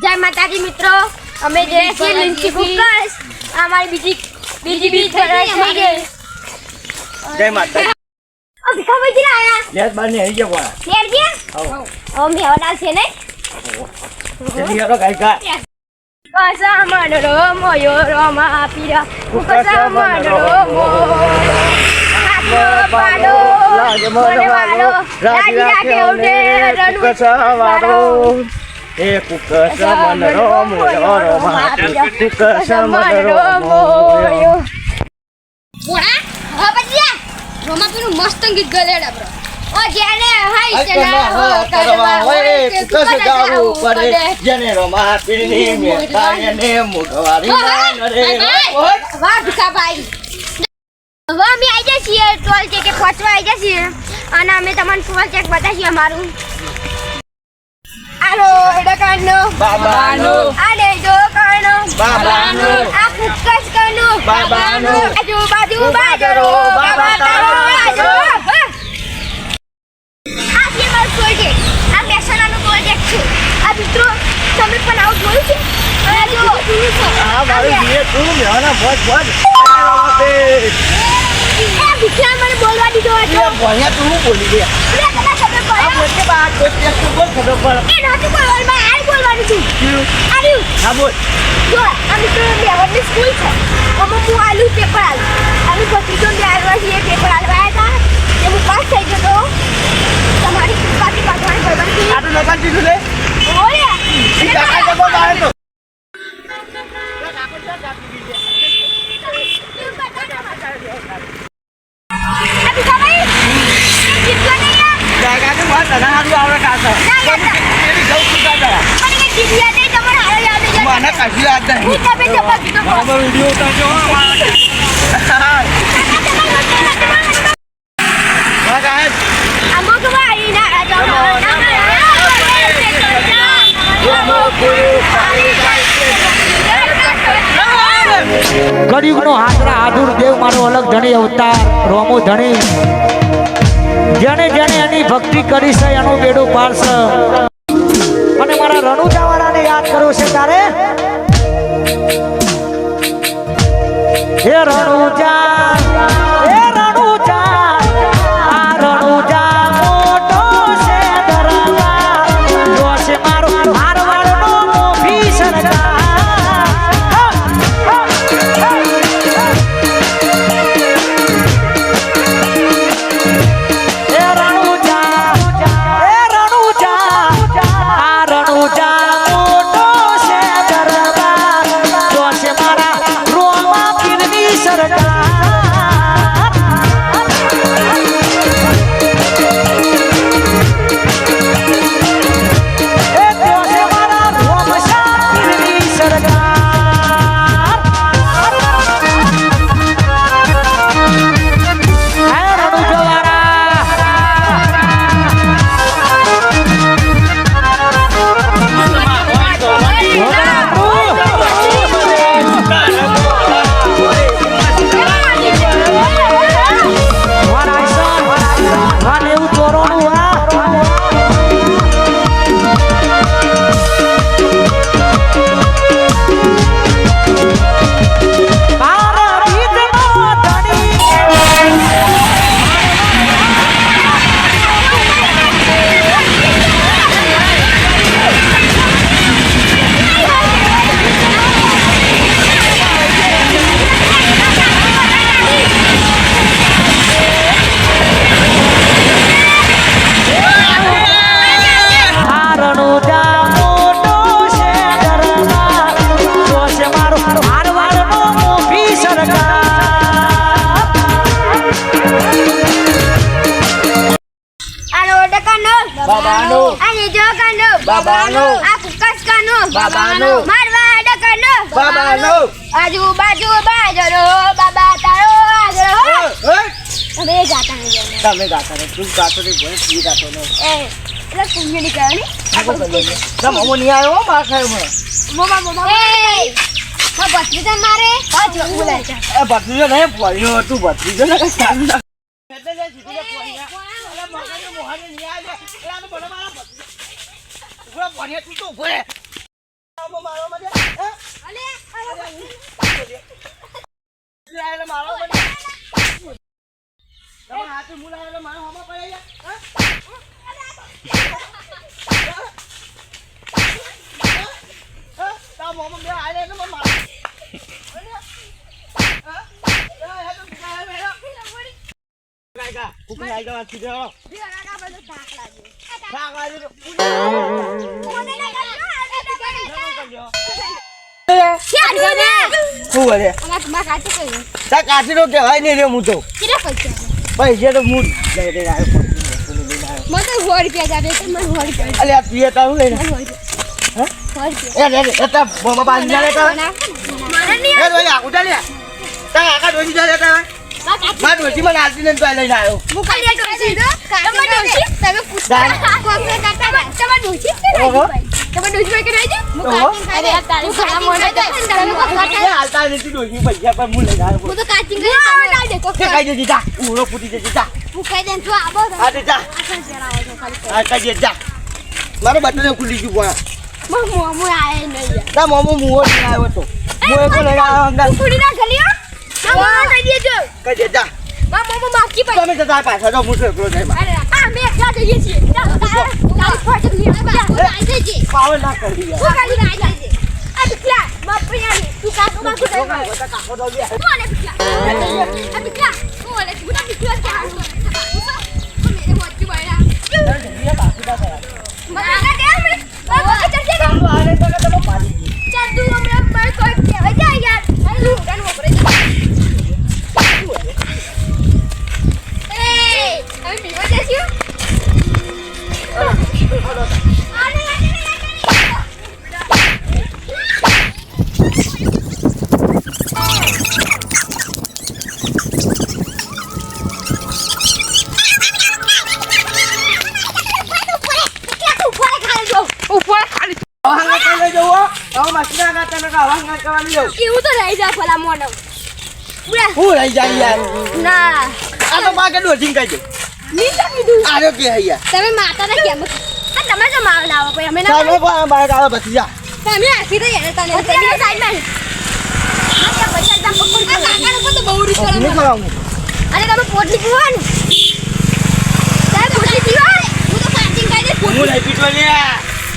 જય માતાજી મિત્રો. અમે જે છીએ લિંકી ફોકસ. આ અમારી બીજી બીજી બીજી થઈ ગઈ જય માતાજી. ઓ ભીખા ભાઈ આયા? લેસ બાર ને આવી ગયા ફેર ગયા આવો ઓ મેવડા છે ને? જલ્દી હેડો ગાય કા કસા મનરો મોયો રોમા પીરા. કસા મનરો મો પાડો. લાગે મને રાજી રાખે ઉડે રણુ કુકસવારો એ કુકસમનરો મોયો રોમા કુકસમનરો મોયો બોડા હા બજિયા રોમાપીનું મસ્ત ગીત ગલેડા બ્રો ઓ જેને હાઈ ચલા તો હો કરવા હોય કુકસ જાવું પડે જેને રોમા પીરની મેતા એને મુગવારી માન રે વાહ ભીખાભાઈ હવે અમે આવી છીએ, ટોલ ચેકે પહોંચવા આવી છીએ. અને અમે તમને ટોલ ચેક બતાવીએ અમારું. આલો ડકાનો બાબાનો. આલે દોકાનો બાબાનો. આ કુકસ કનો બાબાનો. આજુબાજુ બાજરો. બાબા તારો આજુ આ છે મારું પ્રોજેક્ટ આ મહેસાણાનું પ્રોજેક્ટ છે. આ મિત્રો તમે પણ આવું જોયું છે? અને જો. આ મારું જીએ તું મેવાના ભોજ ભોજ. એ ભીખલા મને બોલવા દીધો હતો. ભણ્યા તું હું બોલી ગયા બાર કોઈ ટેસ્ટ તું બોલ ખબર પડે એ નહોતું બોલવાનું મારે આ બોલવાનું છું ક્યું? હા બોલ જો અમે મિત્રો બેવડની સ્કૂલ છે આમાં હું આલુ પેપર આલુ આલુ ભત્રીજો બે આવ્યા છે એ પેપર આલવા આવ્યા હતા એ હું પાસ થઈ ગયો તો તમારી પાછી પાછળ ભરવાની આ તો નતા કીધું લે ઓય ઈ કાકા જબો બાર તો કાકા તો માર તને હારું આવડે કાકા એની જવું તું કાકા મને કાઢી યાદ નહીં મારો વિડિયો ઉતારજો કાકા કળિયુગનો હાજરા હાજુર દેવ મારો અલગ ધણી અવતાર રોમો ધણી જેને જેને એની ભક્તિ કરી છે એનું બેડું પાડશે. અને મારા રણુજાવાળાને બાબાનો. બાબાનો. બાબાનો. મારવા ડકાનો બાબાનો. આજુબાજુ બાજરો બાબા તારો ઓય, તમે ગાતા નહીં. તમે ગાતા ને તું ગાતો ને ભોય તું ગાતો ને એ એટલે પુણ્યની કહેવાની તમે અમો નહીં આવ્યો હો, ખાયો મને. મોમા મોમા એ માં ભત્રીજા મારે. આ બોલે એ ભત્રીજો નહીં પડ્યો તું ભત્રીજો ને કઈ સારું ના એટલે જે જીતીને પડ્યા. અલા, મગજનો મોહાને નહીં આવ્યો. એટલે આનો બડો મારા ભત્રીજો. ઊભો પડ્યો તું તો ઊભો મારવા માંડ્યા? હે? અલે મારવા માંડ્યા? તમારા હાથે મુલા એટલે મારા હોમાં પડે? તારા મોંમાં મને મારે. હે? હે? હે તો ભૂકા હે બેઠો. કાકા, હળો. કાકા બધો ધાક લાગ્યો. શાક વાળી તો મને ના કરજો નવો કરજો. ક્યાં જોને શું વળે? અમાર તમાર કાચે કર્યું તાર કાચીનો કહેવાય નહીં રે હું તો કેટલા પૈસા પૈસા તો હું લઈ લઈને આવ્યો. પૈસા લઈને આવ્યો. મને તો સો રૂપિયા જાવે તો મને સો રૂપિયા અલે આ તીએ તારું લઈને? મને સો રૂપિયા. સો રૂપિયા. એ રે એ તા મોમાં બાંધી જા લેતા માર ડોસી મને આલતી ને તો લઈને આવ્યો. હું કાલે ડોસી દો તમે ડોસી તમે પૂછતા કોકને કાકા તમે ડોસી ઓહો. તમે ડોસી ભાઈ કે રહેજો હું. કાચિંગ અરે તારી ખાના મોઢે તો તમે કાચિંગ હાલતા નથી ડોસી પૈસા પર હું લઈને આવ્યો. હું તો કાચિંગ કરી ના દે તે ખાઈ દેજી જા. ઉરો ફૂટી દેજી જા. હું ખાઈ દેન તો આવો હા દે જા. આ ખાઈ દે જા. મારો બટન ખુલી ગયું પણ મો મો મો આય નહીં ના મોમો મુવો લઈને આવ્યો તો. હું એકલો લઈને આવ્યો અંદર ફૂડી ના ગલિયો ના મો દઈ દેજો દે જા મા મો મો માફી પાઈ તમે જતા પાછા તો હું એકલો જાય માં. અરે આ મે ક્યાં જઈએ છીએ ચાલ તારે ફટ લી આ આઈ જજે પાવર ના કરી હું ગાડી ના આઈ જજે આ બિકલા બાપરિયાની તું કાકો બાકો દઈ બધા બધા કાકો ગયા. હું આને બિકલા આ બિકલા મસ્તીના હંગાત આવા હંગાત કરવા નહીં એવું તો રહી જા ભલા મોનો હું રહી જાય યાર? ના. આ તો પાકે ડોસીને કહી દે. નીચે કીધું આનો કે હે તમે માતાને કેમ? આ તમે તો માવ લાવો ભાઈ અમે ના ચાલો પણ બાઈક આવે પછી જા. તમે આપી દે યાર તને તમે સાઈડમાં આ પૈસા તમ પકડ આ કાકાનો પણ તો બહુ રીસ અરે તમે પોટલી પીવાનું? તારે પોટલી પીવા હું તો પાર્કિંગ કરી દે હું નહીં પીતો લે.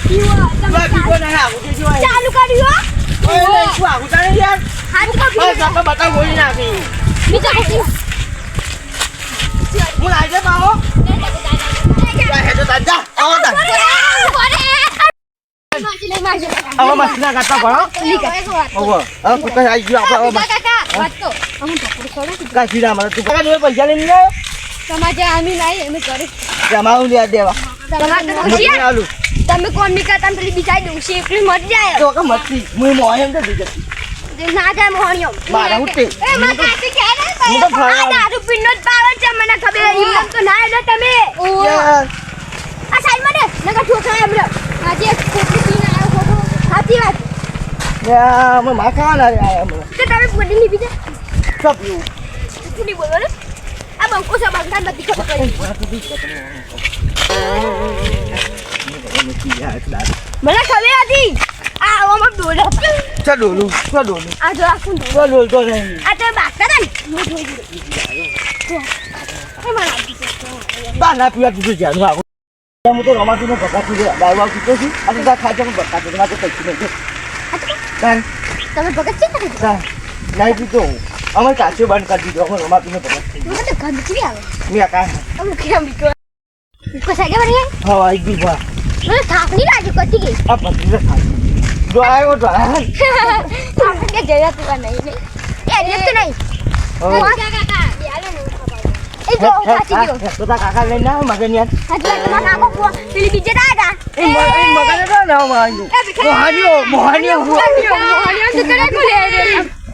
પીવા તું આ પીતો નહીં, આવું કે શું હોય? ચાલુ કર્યું ઓય, નહીં, શું આવું તારે યાર? બસ, આપણે બતાવ ગોળી નાખી. હું પાવો. આવો ભણો. હવે આવી ગયો આપણે હવે તું કાકા જોડે પૈસા લઈને આવ્યો? જમાવું લે દેવા. આલું. તમે કોમની કરતા પેલી બીજા ડોસી એકલી મરી જાય. તો કે મસ્તી. હું મોં એમ તો જતી. ના જાય મોહણિયો મારા હું તે. એ માં કાચી કે ને હું તો ફરવા આ દારૂ પીનો જ પાવે છે મને ખબર એમ તો ના એટલે તમે. આ સાઈડમાં દે નકર ઠોકરા એમ રે આજે કોટલી પીને આવ્યો ખોટો સાચી વાત. યાર, અમે માર ના રે આયા મને કે તમે પોડી ની બીજા. સબ યુ તું નહીં બોલો આ બંકો છે બંકા નથી ખબર પડી મને ખબર હતી આ આવામાં ડોલે ચા ડોલું, ચા ડોલું. આ જો આ કુંડો ચા ડોલતો નહીં. આ તમે બાગતા હતા ને ગયો. બા ના પીવા કીધું તો જ્યાંનું આવું. હું તો રમાતું ને ભગાતું છે. દારૂ વાળું પીતો છું. અને તાર ખાય છે ને ભગાતું છે. મારે તો પૈસા નહીં તમે ભગત છે ને તાન. નહીં પીતો હું. અમે કાચો બંધ કરી દીધો. અમે રમાતું ને ભગત થઈ મને તો ગંદકી આવે ગયું. મેં કાંઈ અમે કેમ બીકો કસાઈ ગયા બની હા, આવી ગયું બા. મને થાક નહીં લાગ્યો કટી ગઈ આ પતરી તો ખાય. જો આવ્યો તો. આપણે કે જયા તું નહીં નહીં એ એટલે તો નહીં હવે. કાકા ને એ જો સાચી ગયો તો કાકા લઈને આવો મગન યાર. વાત તમારા કાકો કુવા પેલી બીજે ના હતા એ મગન હતો ને. મોહાણીઓ, મોહાણીઓ, મોહણિયો મોહણિયો તો કરે કોલે રે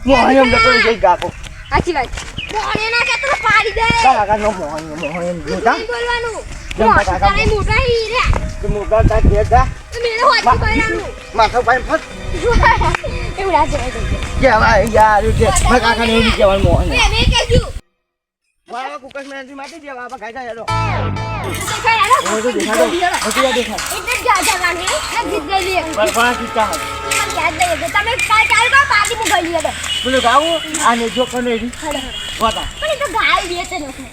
મોહાણીઓ જતો રહે છે ગાકો. સાચી વાત મોહણિયો ના કે તો પાડી દે મોહાણીઓ, મોહાણીઓ જોતા. નહીં બોલવાનું કાકા. મોટા હી રે તો મોગા તા કે તા મેરે હોતી બરાનું માથો ભાઈ ફટ. એવું રાજ કેવા યાર કે મારા કાકા ને એવું કેવાનું મોહન મેં કેજુ વાવા કુકસ મેનજી માટે જે વાવા ગાજા હેડો દેખાય હેડો. તો દેખાડો. હકીયા દેખાય એટલે ગાજા રાણી એક જીત ગઈ લે બરફા કીતા હે યાદ નહીં તો તમે કાલ કાલ કો પાડી મુ ગઈ લે બોલો ગાવું? આને જો કને વાતા. પણ તો ગાય દે છે નથી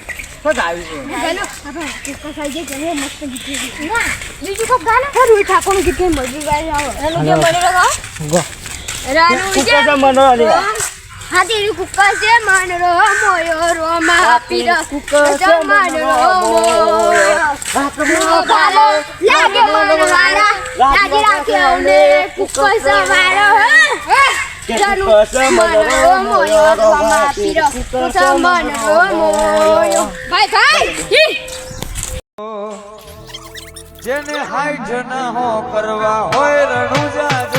હાથીનું કુકર છે માનરો મોયરો માં પીરા કુકર છે માનરો લાગે મન હારા લાગે રાખે અમને કુકર સવારો જેને હાઈટ ના હો કરવા હોય રણુજા